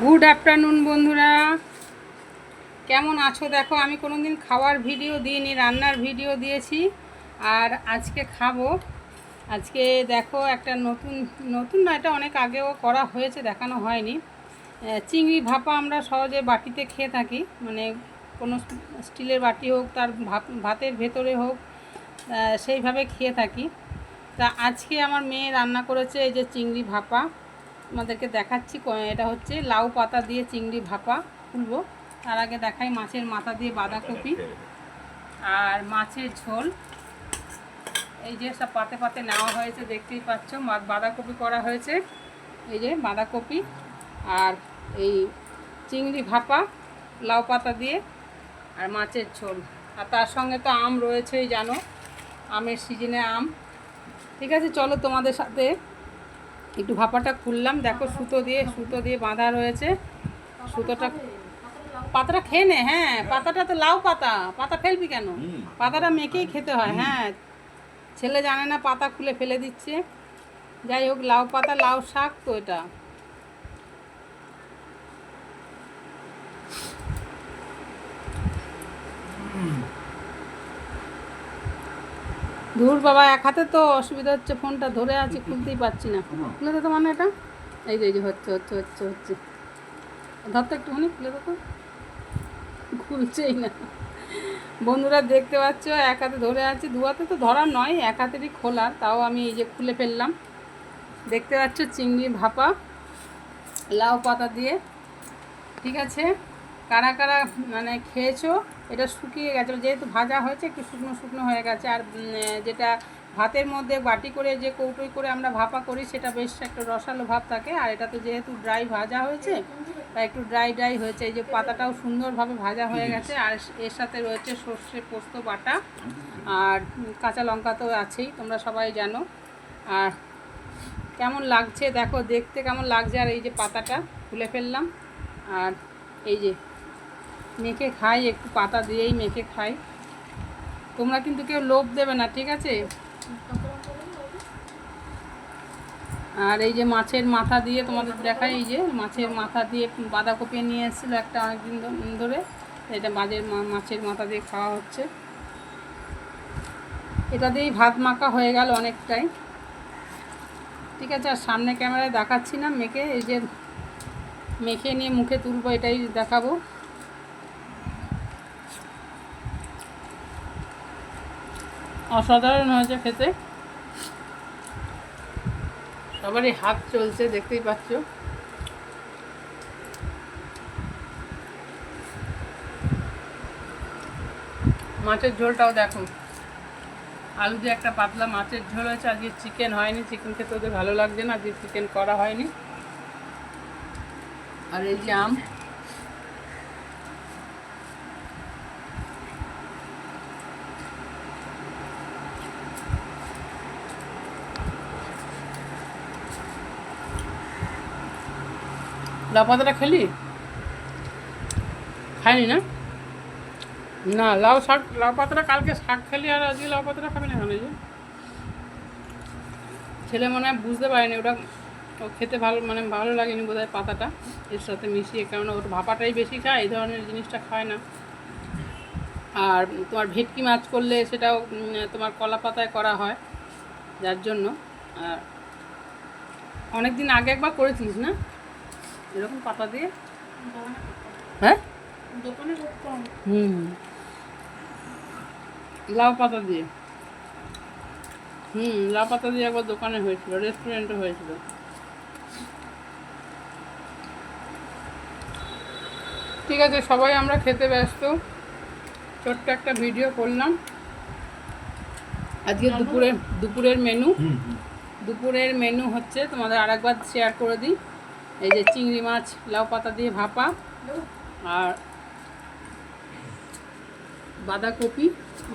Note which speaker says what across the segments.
Speaker 1: Good afternoon বন্ধুরা। কেমন আছো? দেখো, আমি কোনো দিন খাওয়ার ভিডিও দিইনি, রান্নার ভিডিও দিয়েছি, আর আজকে খাব। আজকে দেখো, একটা নতুন নতুন না, এটা অনেক আগেও করা হয়েছে, দেখানো হয়নি। চিংড়ি ভাপা আমরা সহজে বাটিতে খেয়ে থাকি মানে কোনো স্টিলের বাটি হোক, তার ভাত- ভাতের ভেতরে হোক সেইভাবে খেয়ে থাকি। তা আজকে আমার মেয়ে রান্না করেছে এই যে চিংড়ি ভাপা। তোমাদেরকে দেখাচ্ছি এটা হচ্ছে লাউ পাতা দিয়ে চিংড়ি ভাপা খুলবো তার আগে দেখাই মাছের মাথা দিয়ে বাঁধাকপি আর মাছের ঝোল। এই যে সব পাতে পাতে নেওয়া হয়েছে, দেখতেই পাচ্ছ বাঁধাকপি করা হয়েছে। এই যে বাঁধাকপি আর এই চিংড়ি ভাপা, লাউ পাতা দিয়ে আর মাছের ঝোল। আর তার সঙ্গে তো আম রয়েছেই, জানো, আমের সিজনে আম। ঠিক আছে, চলো তোমাদের সাথে একটু ভাপাটা খুললাম দেখো সুতো দিয়ে সুতো দিয়ে বাঁধা রয়েছে। সুতোটা পাতাটা খেয়ে নে হ্যাঁ পাতাটা তো লাউ পাতা পাতা ফেলবি কেন? পাতাটা মেখেই খেতে হয় হ্যাঁ। ছেলে জানে না পাতা খুলে ফেলে দিচ্ছে। যাই হোক লাউ পাতা লাউ শাক তো এটা। ধুর বাবা, এক হাতে তো অসুবিধা হচ্ছে, ফোনটা ধরে আছি, খুলতেই পারছি না। খুলে দে মানে এটা। এই যে এই যে হচ্ছে হচ্ছে হচ্ছে হচ্ছে। ধর তো একটুখানি, খুলে দে তো। খুলছেই না। বন্ধুরা দেখতে পাচ্ছ, এক হাতে ধরে আছে, দু হাতে তো ধরার নয়, এক হাতেরই খোলা, তাও আমি এই যে খুলে ফেললাম। দেখতে পাচ্ছ চিংড়ি ভাপা, লাউ পাতা দিয়ে, ঠিক আছে? কারা কারা মানে খেয়েছো, এটা শুকিয়ে গেছে। যেহেতু ভাজা হয়েছে, একটু শুকনো শুকনো হয়ে গেছে। আর যেটা ভাতের মধ্যে বাটি করে যে কৌটোই করে আমরা ভাপা করি, সেটা বেশ একটা রসালো ভাব থাকে। আর এটা তো যেহেতু ড্রাই ভাজা হয়েছে তাই একটু ড্রাই ড্রাই হয়েছে, এই যে পাতাটাও সুন্দরভাবে ভাজা হয়ে গেছে। আর এর সাথে রয়েছে সর্ষে পোস্ত বাটা, আর কাঁচা লঙ্কা তো আছেই, তোমরা সবাই জানো। আর কেমন লাগছে, দেখো, দেখতে কেমন লাগছে। আর এই যে পাতাটা খুলে ফেললাম। আর এই যে মেখে খাই, একটু পাতা দিয়েই মেখে খাই। তোমরা কিন্তু কেউ লোভ দেবে না, ঠিক আছে? আর এই যে মাছের মাথা দিয়ে তোমাদের দেখাই, এই যে মাছের মাথা দিয়ে বাঁধাকপি নিয়ে এসেছিল একটা অনেকদিন ধরে। এটা বাজের মাছের মাথা দিয়ে খাওয়া হচ্ছে। এটা দিয়েই ভাত মাখা হয়ে গেল অনেকটাই। ঠিক আছে, আর সামনে ক্যামেরায় দেখাচ্ছি না মেখে এই যে মেখে নিয়ে মুখে তুলবো, এটাই দেখাবো। অসাধারণ হয়েছে খেতে। সবারই হাত চলছে, দেখতেই পাচ্ছ। মাছের ঝোলটাও দেখো। আলু দিয়ে একটা পাতলা মাছের ঝোল হয়েছে, আজকে চিকেন হয়নি। চিকেন খেতে ওদের ভালো লাগছে না, আজকে চিকেন করা হয়নি। আর এই যে আম। লাউ পাতাটা খেলি? খাইনি না? না, লাউ শাক লাউ পাতাটা কালকে শাক খেলি আর আজকে লাউ পাতাটা খাবি না কেন ছেলে মনে হয় বুঝতে পারেনি, ওটা ও খেতে ভালো মানে ভালো লাগেনি বোধ পাতাটা, এর সাথে মিশিয়ে, কেননা ওর ভাপাটাই বেশি খায়, এই ধরনের জিনিসটা খায় না। আর তোমার ভেটকি মাছ করলে সেটাও তোমার কলা পাতায় করা হয়, যার জন্য। আর অনেক দিন আগে একবার করেছিস না? এরকম পাতা দিয়ে? হ্যাঁ?
Speaker 2: দোকানে
Speaker 1: হুম। লাউ পাতা দিয়ে? হুম লাউ পাতা দিয়ে একবার দোকানে হয়েছিল রেস্টুরেন্টে হয়েছিল। ঠিক আছে সবাই আমরা খেতে ব্যস্ত। ছোট্ট একটা ভিডিও করলাম। আজকে দুপুরের দুপুরের মেনু। দুপুরের মেনু হচ্ছে তোমাদের আরেকবার শেয়ার করে দিই। এই যে চিংড়ি মাছ, লাউ পাতা দিয়ে ভাপা আর বাঁধাকপি,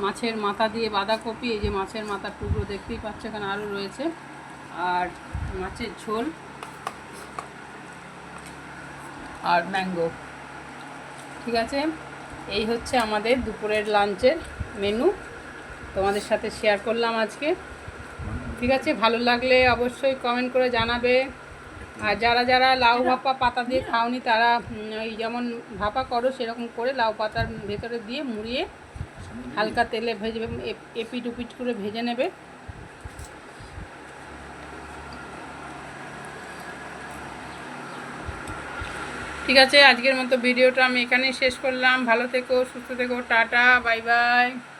Speaker 1: মাছের মাথা দিয়ে বাঁধাকপি, এই যে মাছের মাথার টুকরো দেখতেই পাচ্ছ এখানে আরও রয়েছে। আর মাছের ঝোল আর ম্যাঙ্গো। ঠিক আছে? এই হচ্ছে আমাদের দুপুরের লাঞ্চের মেনু। তোমাদের সাথে শেয়ার করলাম আজকে। ঠিক আছে? ভালো লাগলে অবশ্যই কমেন্ট করে জানাবে। আর যারা যারা লাউ ভাপা পাতা দিয়ে খাওনি, তারা ওই যেমন ভাপা করো, সেরকম করে লাউ পাতার ভেতরে দিয়ে মুড়িয়ে হালকা তেলে ভেজে এপ- এপিট উপিট করে ভেজে নেবে। ঠিক আছে, আজকের মতো ভিডিওটা আমি এখানেই শেষ করলাম। ভালো থেকো, সুস্থ থেকো, টাটা, বাই বাই।